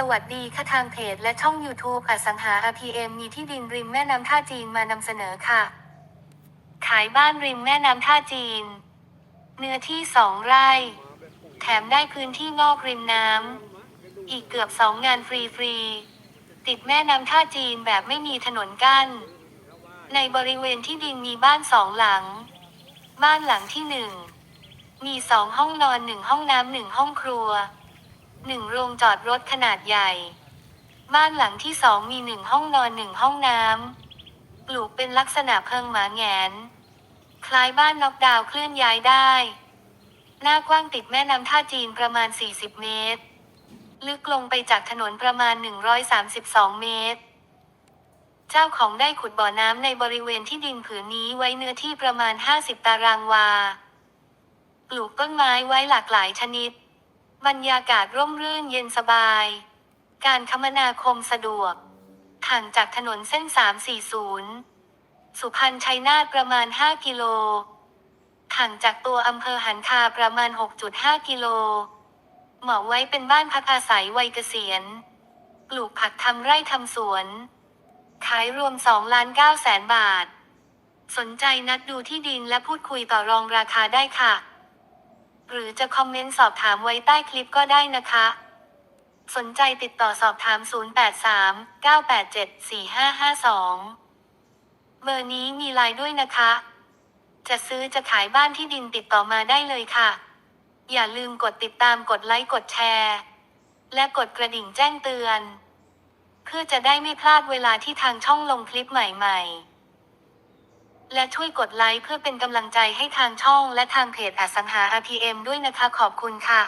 สวัสดีค่ะทางเพจและช่อง YouTube อสังหา RPM มีที่ดินริมแม่น้ำท่าจีนมานำเสนอค่ะ ขายบ้านริมแม่น้ำท่าจีน เนื้อที่สองไร่ แถมได้พื้นที่งอกริมน้ำ อีกเกือบสองงานฟรีๆ ติดแม่น้ำท่าจีนแบบไม่มีถนนกั้น ในบริเวณที่ดินมีบ้านสองหลัง บ้านหลังที่หนึ่ง มีสองห้องนอนหนึ่งห้องน้ำหนึ่งห้องครัว หนึ่งโรงจอดรถขนาดใหญ่ บ้านหลังที่สองมีหนึ่งห้องนอนหนึ่งห้องน้ำปลูกเป็นลักษณะเพิงหมาแงน คล้ายบ้านน็อกดาวเคลื่อนย้ายได้ หน้ากว้างติดแม่น้ำท่าจีนประมาณ 40 เมตร ลึกลงไปจากถนนประมาณ 132 เมตร เจ้าของได้ขุดบ่อน้ำในบริเวณที่ดินผืนนี้ไว้เนื้อที่ประมาณ 50 ตารางวา ปลูกต้นไม้ไว้หลากหลายชนิด บรรยากาศร่มรื่นเย็นสบาย การคมนาคมสะดวกห่างจากถนนเส้น 340 สุพรรณชัยนาทประมาณ 5 กิโลห่างจากตัวอำเภอหันคาประมาณ 6.5 กิโล เหมาะไว้เป็นบ้านพักอาศัยวัยเกษียณ ปลูกผักทำไร่ทำสวน ขายรวม2ล้าน9แสนบาท สนใจนัดดูที่ดินและพูดคุยต่อรองราคาได้ค่ะ หรือจะคอมเมนต์สอบถามไว้ใต้คลิปก็ได้นะคะ สนใจติดต่อสอบถาม 083 987 4552 เบอร์นี้มีไลน์ด้วยนะคะ จะซื้อจะขายบ้านที่ดินติดต่อมาได้เลยค่ะ อย่าลืมกดติดตามกดไลค์กดแชร์ และกดกระดิ่งแจ้งเตือน เพื่อจะได้ไม่พลาดเวลาที่ทางช่องลงคลิปใหม่ ๆ และช่วยกดไลค์เพื่อเป็นกำลังใจให้ทางช่องและทางเพจอสังหา RPM ด้วยนะคะขอบคุณค่ะ